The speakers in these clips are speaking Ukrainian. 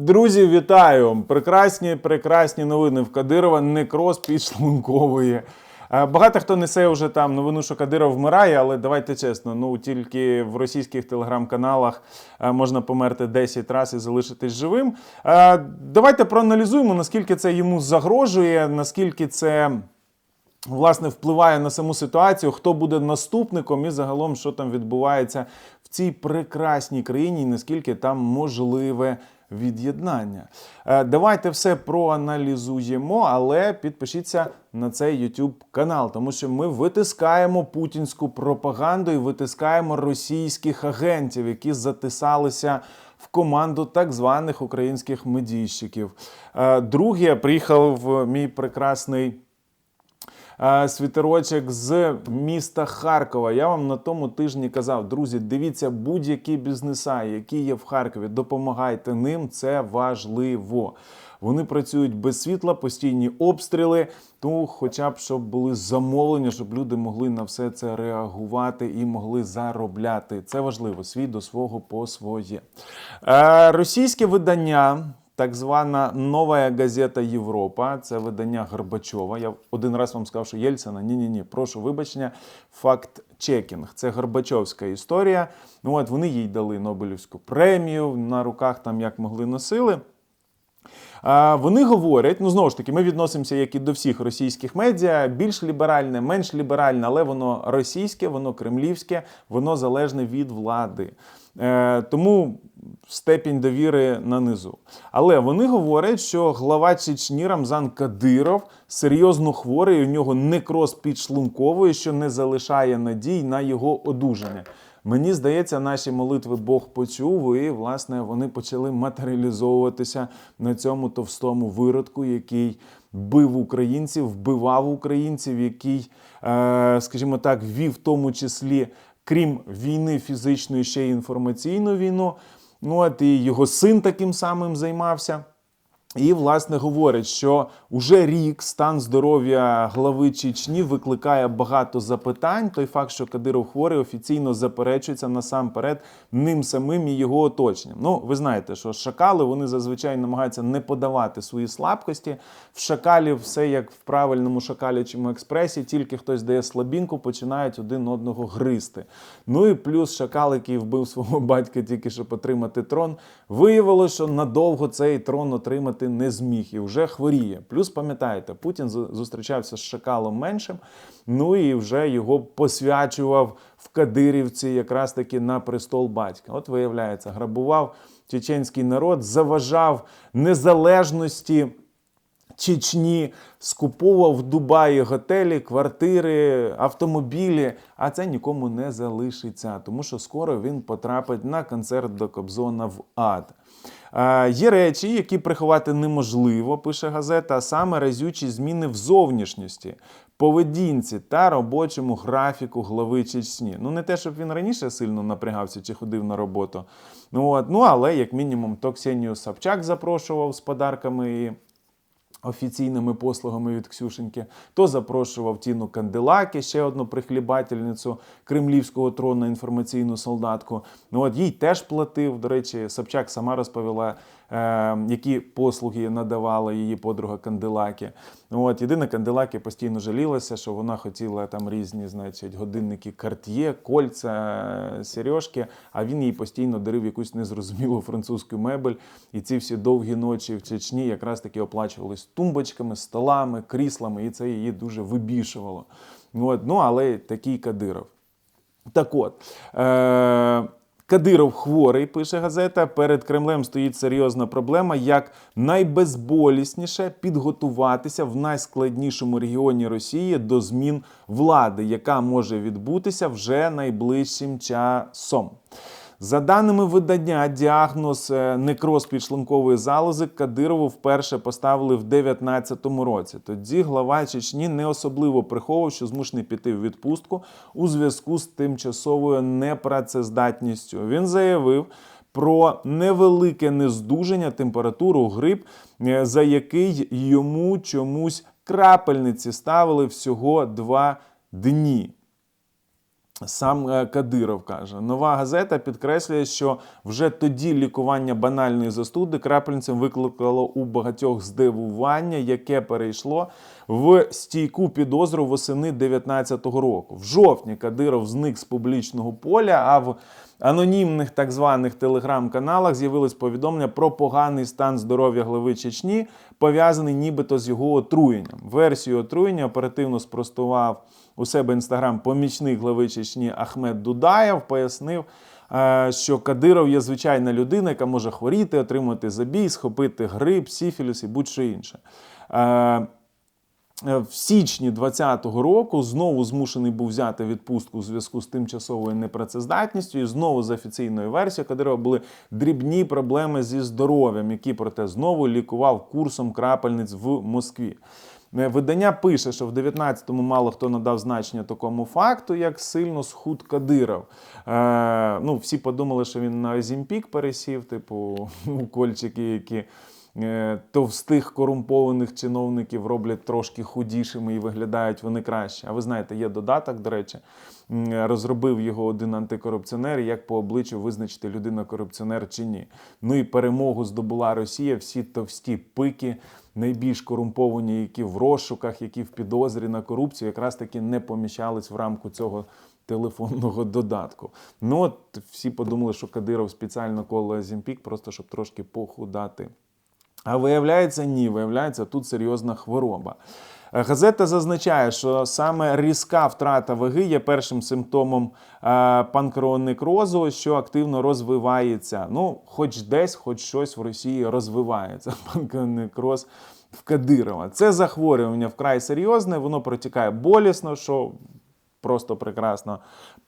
Друзі, вітаю! Прекрасні, прекрасні новини в Кадирова. Некроз підшлункової. Е, Багато хто несе вже там новину, що Кадиров вмирає, але давайте чесно, ну тільки в російських телеграм-каналах е, можна померти 10 разів і залишитись живим. Е, Давайте проаналізуємо, наскільки це йому загрожує, наскільки це. Власне, впливає на саму ситуацію, хто буде наступником, і загалом, що там відбувається в цій прекрасній країні, і наскільки там можливе від'єднання. Е, Давайте все проаналізуємо, але підпишіться на цей YouTube канал, тому що ми витискаємо путінську пропаганду і витискаємо російських агентів, які затисалися в команду так званих українських медійщиків. Е, Друге, приїхав мій прекрасний. Світерочок з міста Харкова. Я вам на тому тижні казав, друзі, дивіться будь-які бізнеса, які є в Харкові, допомагайте ним, це важливо. Вони працюють без світла, постійні обстріли. Ну, хоча б щоб були замовлення, щоб люди могли на все це реагувати і могли заробляти. Це важливо. Свій до свого по своє. Е, російське видання так звана нова газета Європа, це видання Горбачова. Я один раз вам сказав, що Єльцина. Ні, ні, ні. Прошу вибачення. Факт чекінг. Це Горбачовська історія. Ну от вони їй дали Нобелівську премію на руках, там як могли носили. Вони говорять, ну знову ж таки, ми відносимося як і до всіх російських медіа, більш ліберальне, менш ліберальне, але воно російське, воно кремлівське, воно залежне від влади. Е, тому степінь довіри на низу. Але вони говорять, що глава Чечні Рамзан Кадиров серйозно хворий, у нього некроз підшлункової, що не залишає надій на його одужання. Мені здається, наші молитви Бог почув, і власне вони почали матеріалізовуватися на цьому товстому виродку, який бив українців, вбивав українців, який, е, скажімо так, вів в тому числі, крім війни фізичної, ще й інформаційну війну. Ну от і його син таким самим займався. І, власне, говорить, що уже рік стан здоров'я глави Чечні викликає багато запитань. Той факт, що Кадиров хворий, офіційно заперечується насамперед ним самим і його оточенням. Ну, ви знаєте, що шакали вони зазвичай намагаються не подавати свої слабкості. В шакалів все як в правильному шакалячому експресі, тільки хтось дає слабінку, починають один одного гризти. Ну і плюс шакал, який вбив свого батька тільки щоб отримати трон, виявилося, що надовго цей трон отримати не зміг і вже хворіє. Плюс пам'ятаєте, Путін зустрічався з шакалом меншим, ну і вже його посвячував в Кадирівці якраз таки на престол батька. От виявляється, грабував чеченський народ, заважав незалежності. Чечні скуповував в Дубаї готелі, квартири, автомобілі, а це нікому не залишиться, тому що скоро він потрапить на концерт до Кобзона в ад. Е, Є речі, які приховати неможливо, пише газета, а саме разючі зміни в зовнішності, поведінці та робочому графіку глави Чечні. Ну, не те, щоб він раніше сильно напрягався чи ходив на роботу. Ну, от, ну але як мінімум то Ксенію Собчак запрошував з подарками і офіційними послугами від Ксюшеньки, то запрошував Тіну Канделаки, ще одну прихлібательницю кремлівського трону, інформаційну солдатку. Ну от їй теж платив. До речі, Собчак сама розповіла, які послуги надавала її подруга Канделаки. Ну от єдина Канделаки постійно жалілася, що вона хотіла там різні, значить, годинники Cartier, кольця, сережки, а він їй постійно дарив якусь незрозумілу французьку мебель. І ці всі довгі ночі в Чечні якраз таки оплачувались тумбочками, столами, кріслами, і це її дуже вибішувало. От, ну, але такий Кадиров. Так от. Е- Кадиров хворий, пише газета. Перед Кремлем стоїть серйозна проблема, як найбезболісніше підготуватися в найскладнішому регіоні Росії до змін влади, яка може відбутися вже найближчим часом. За даними видання, діагноз е, некроз підшлункової залози Кадирову вперше поставили в 2019 році. Тоді глава Чечні не особливо приховував, що змушений піти в відпустку у зв'язку з тимчасовою непрацездатністю. Він заявив. Про невелике нездужання, температуру, грип, е, за який йому чомусь крапельниці ставили всього два дні. Сам е, Кадиров каже, нова газета підкреслює, що вже тоді лікування банальної застуди крапельницям викликало у багатьох здивування, яке перейшло в стійку підозру восени 19-го року. В жовтні Кадиров зник з публічного поля, а в анонімних так званих телеграм-каналах з'явилось повідомлення про поганий стан здоров'я глави Чечні, пов'язаний нібито з його отруєнням. Версію отруєння оперативно спростував у себе інстаграм помічник глави Чечні Ахмед Дудаєв, пояснив. е, Що Кадиров є звичайна людина, яка може хворіти, отримати забій, схопити грип, сіфіліс і будь-що інше. Е, В січні 2020 року знову змушений був взяти відпустку у зв'язку з тимчасовою непрацездатністю. І знову за офіційною версією Кадирова були дрібні проблеми зі здоров'ям, які проте знову лікував курсом крапельниць в Москві. Е, Видання пише, що в 19-му мало хто надав значення такому факту, як сильно схуд Кадиров. Е, ну, всі подумали, що він на Озімпік пересів, типу укольчики, які товстих корумпованих чиновників роблять трошки худішими і виглядають вони краще. А ви знаєте, є додаток, до речі, розробив його один антикорупціонер, як по обличчю визначити людина корупціонер чи ні. Ну і перемогу здобула Росія, всі товсті пики, найбільш корумповані, які в розшуках, які в підозрі на корупцію, якраз таки не поміщались в рамку цього телефонного додатку. Ну от всі подумали, що Кадиров спеціально коло Зімпік, просто щоб трошки похудати. А виявляється, ні, виявляється, тут серйозна хвороба. Е, Газета зазначає, що саме різка втрата ваги є першим симптомом е, панкреонекрозу, що активно розвивається. Ну, хоч десь, хоч щось в Росії розвивається. Панкреонекроз в Кадирова. Це захворювання вкрай серйозне, воно протікає болісно, що просто прекрасно.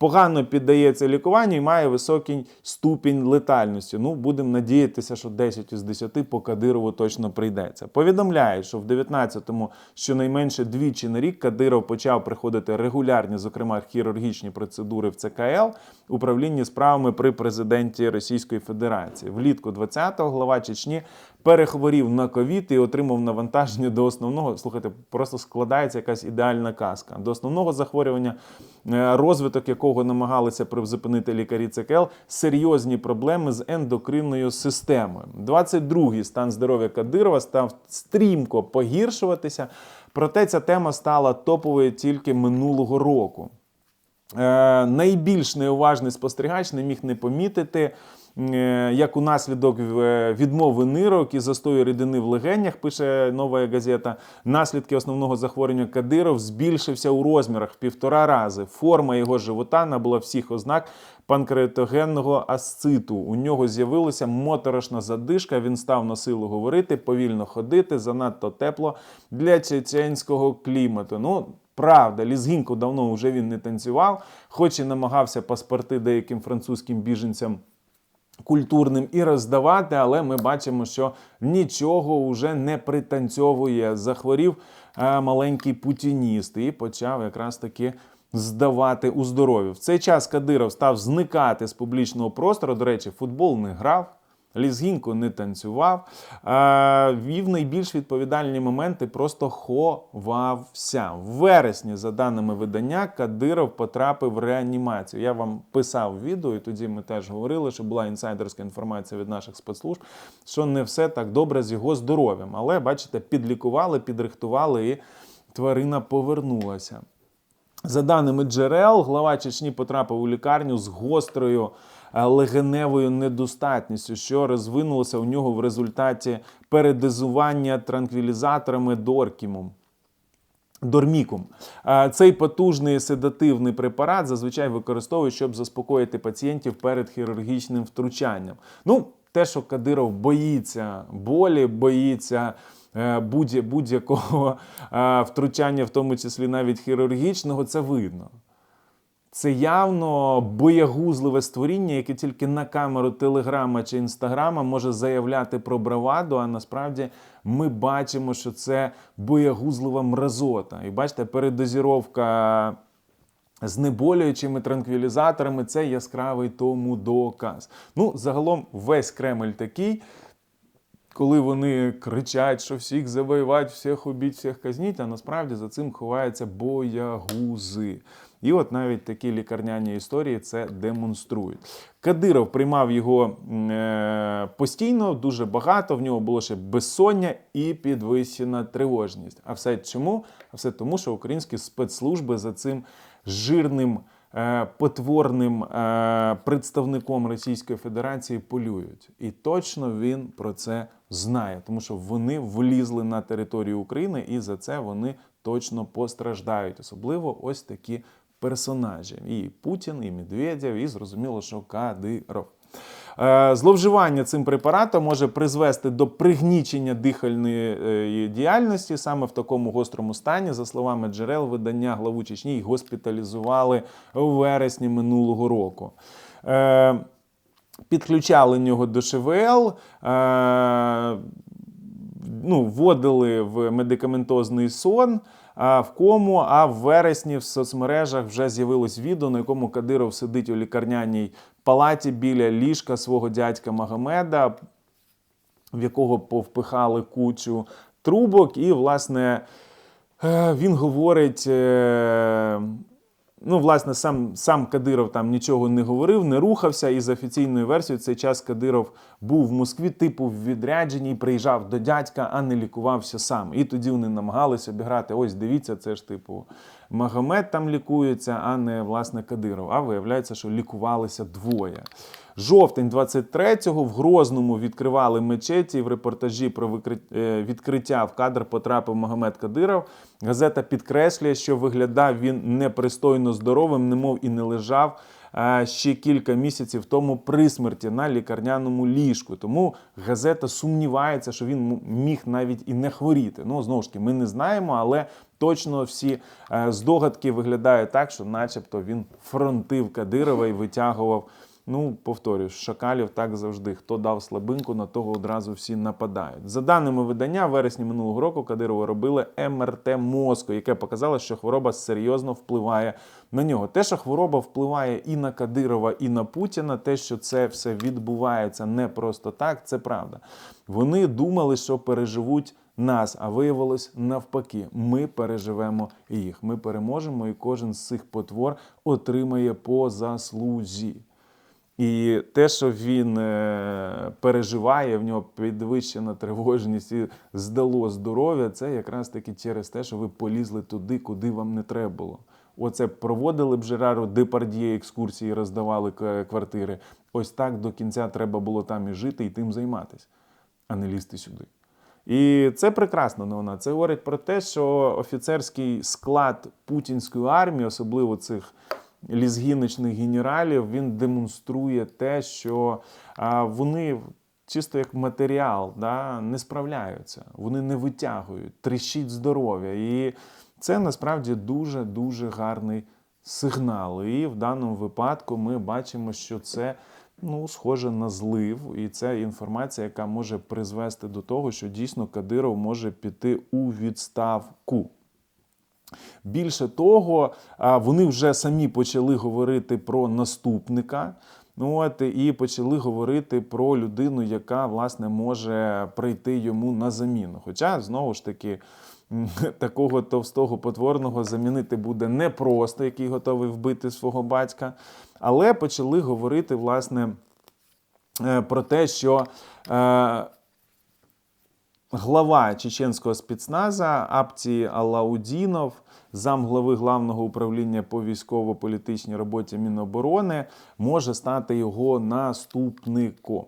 Погано піддається лікуванню і має високий ступінь летальності. Ну, будемо надіятися, що 10 із 10 по Кадирову точно прийдеться. Повідомляють, що в 19-му щонайменше двічі на рік Кадиров почав приходити регулярні, зокрема хірургічні процедури в ЦКЛ, управлінні справами при президенті Російської Федерації. Влітку 20-го глава Чечні перехворів на ковід і отримав навантаження до основного. Слухайте, просто складається якась ідеальна казка. До основного захворювання, е, розвиток якого намагалися призупинити лікарі ЦКЛ, серйозні проблеми з ендокринною системою. 22-й стан здоров'я Кадирова став стрімко погіршуватися. Проте ця тема стала топовою тільки минулого року. Е, найбільш неуважний спостерігач не міг не помітити, як у наслідок е, відмови нирок і застою рідини в легенях, пише нова газета, наслідки основного захворювання Кадиров збільшився у розмірах в півтора рази. Форма його живота набула всіх ознак панкреатогенного асциту. У нього з'явилася моторошна задишка. Він став на силу говорити, повільно ходити, занадто тепло для чеченського клімату. Ну, Правда, лізгінку давно вже він не танцював, хоч і намагався паспорти деяким французьким біженцям культурним і роздавати, але ми бачимо, що нічого вже не пританцьовує. Захворів е, маленький путініст і почав якраз таки. Здавати у здоров'ю. В цей час Кадиров став зникати з публічного простору. До речі, футбол не грав, лізгінку не танцював. Е, вів найбільш відповідальні моменти, просто ховався. В вересні, за даними видання, Кадиров потрапив в реанімацію. Я вам писав відео, і тоді ми теж говорили, що була інсайдерська інформація від наших спецслужб, що не все так добре з його здоров'ям. Але, бачите, підлікували, підрихтували, і тварина повернулася. За даними джерел, глава Чечні потрапив у лікарню з гострою легеневою недостатністю, що розвинулося у нього в результаті передозування транквілізаторами Доркімом. Дормікум. Е, Цей потужний седативний препарат зазвичай використовують, щоб заспокоїти пацієнтів перед хірургічним втручанням. Ну, те, що Кадиров боїться болі, боїться е, будь- будь-якого е, втручання, в тому числі навіть хірургічного, це видно. Це явно боягузливе створіння, яке тільки на камеру телеграма чи інстаграма може заявляти про браваду, а насправді ми бачимо, що це боягузлива мразота. І бачите, передозіровка знеболюючими транквілізаторами це яскравий тому доказ. Ну, загалом, весь Кремль такий. Коли вони кричать, що всіх завоювати, всіх убіть, всіх казніть, а насправді за цим ховаються боягузи. І от навіть такі лікарняні історії це демонструють. Кадиров приймав його е, постійно, дуже багато. В нього було ще безсоння і підвищена тривожність. А все чому? А все тому, що українські спецслужби за цим жирним. Е, Потворним е, представником Російської Федерації полюють, і точно він про це знає, тому що вони влізли на територію України, і за це вони точно постраждають. Особливо ось такі персонажі: і Путін, і Медведєв, і зрозуміло, що Кадиров. Е, Зловживання цим препаратом може призвести до пригнічення дихальної е, діяльності саме в такому гострому стані. За словами джерел, видання главу Чечні госпіталізували у вересні минулого року. Е, Підключали нього до ШВЛ. Ну, вводили в медикаментозний сон. А в кому, а в вересні в соцмережах вже з'явилось відео, на якому Кадиров сидить у лікарняній палаті біля ліжка свого дядька Магомеда, в якого повпихали кучу трубок, і, власне, е, він говорить. Ну, власне, сам, сам Кадиров там нічого не говорив, не рухався. І за офіційною версією, цей час Кадиров був в Москві, типу в відрядженні, приїжджав до дядька, а не лікувався сам. І тоді вони намагалися обіграти: ось дивіться, це ж типу Магомед там лікується, а не власне Кадиров. А виявляється, що лікувалися двоє. Жовтень 23-го в Грозному відкривали мечеті. І в репортажі про е, відкриття в кадр потрапив Магомед Кадиров. Газета підкреслює, що виглядав він непристойно здоровим, немов і не лежав е, ще кілька місяців тому при смерті на лікарняному ліжку. Тому газета сумнівається, що він міг навіть і не хворіти. Ну знову ж таки, ми не знаємо, але точно всі е, здогадки виглядають так, що, начебто, він фронтив Кадирова і витягував. Ну, повторюю, шакалів так завжди. Хто дав слабинку, на того одразу всі нападають. За даними видання, в вересні минулого року Кадирову робили МРТ мозку, яке показало, що хвороба серйозно впливає на нього. Те, що хвороба впливає і на Кадирова, і на Путіна, те, що це все відбувається не просто так, це правда. Вони думали, що переживуть нас, а виявилось навпаки. Ми переживемо їх. Ми переможемо, і кожен з цих потвор отримає по заслузі. І те, що він е, переживає, в нього підвищена тривожність і здало здоров'я, це якраз таки через те, що ви полізли туди, куди вам не треба було. Оце проводили б Жерару Депардіє екскурсії, роздавали квартири. Ось так до кінця треба було там і жити, і тим займатися, а не лізти сюди. І це прекрасна новина. Це говорить про те, що офіцерський склад путінської армії, особливо цих лізгіночних генералів, він демонструє те, що вони чисто як матеріал да, не справляються, вони не витягують, тріщить здоров'я. І це насправді дуже дуже гарний сигнал. І в даному випадку ми бачимо, що це ну, схоже на злив, і це інформація, яка може призвести до того, що дійсно Кадиров може піти у відставку. Більше того, вони вже самі почали говорити про наступника. Ну, от, і почали говорити про людину, яка власне може прийти йому на заміну. Хоча знову ж таки такого товстого потворного замінити буде непросто, який готовий вбити свого батька. Але почали говорити власне е, про те, що е, глава чеченського спецназа Апті Алаудінов, замглави главного управління по військово-політичній роботі Міноборони, може стати його наступником.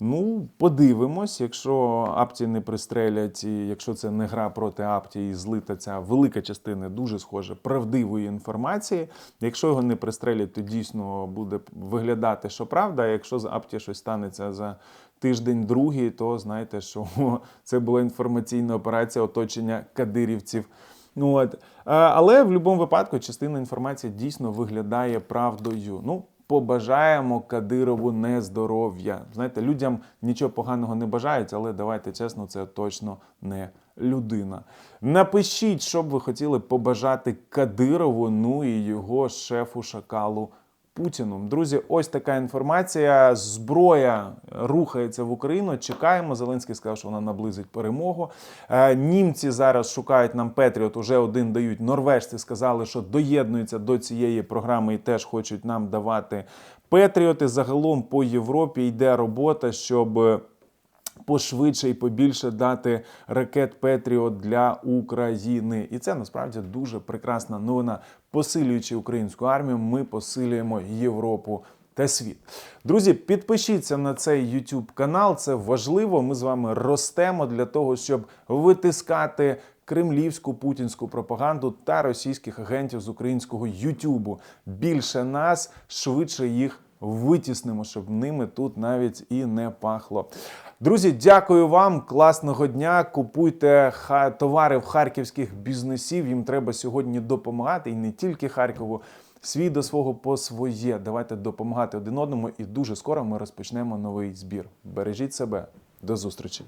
Ну, подивимось, якщо Апті не пристрелять, і якщо це не гра проти Апті і злита ця велика частина дуже схоже правдивої інформації. Якщо його не пристрелять, то дійсно буде виглядати, що правда. А якщо з Апті щось станеться за тиждень другий, то знаєте, що це була інформаційна операція оточення кадирівців. Ну, от. Але в будь-якому випадку частина інформації дійсно виглядає правдою. Ну, побажаємо Кадирову нездоров'я. Знаєте, людям нічого поганого не бажають, але давайте чесно, це точно не людина. Напишіть, що б ви хотіли побажати Кадирову, ну і його шефу шакалу Путіну. Друзі, ось така інформація. Зброя рухається в Україну. Чекаємо. Зеленський сказав, що вона наблизить перемогу. Е, Німці зараз шукають нам Петріот. Уже один дають. Норвежці сказали, що доєднуються до цієї програми і теж хочуть нам давати Петріоти. Загалом по Європі йде робота, щоб пошвидше і побільше дати ракет Петріот для України. І це насправді дуже прекрасна новина. Посилюючи українську армію, ми посилюємо Європу. Та світ. Друзі, підпишіться на цей YouTube канал. Це важливо. Ми з вами ростемо для того, щоб витискати кремлівську путінську пропаганду та російських агентів з українського Ютубу. Більше нас, швидше їх витіснимо, щоб ними тут навіть і не пахло. Друзі, дякую вам. Класного дня. Купуйте товари в харківських бізнесів. Їм треба сьогодні допомагати і не тільки Харкову. Свій до свого по своє. Давайте допомагати один одному. І дуже скоро ми розпочнемо новий збір. Бережіть себе. До зустрічі.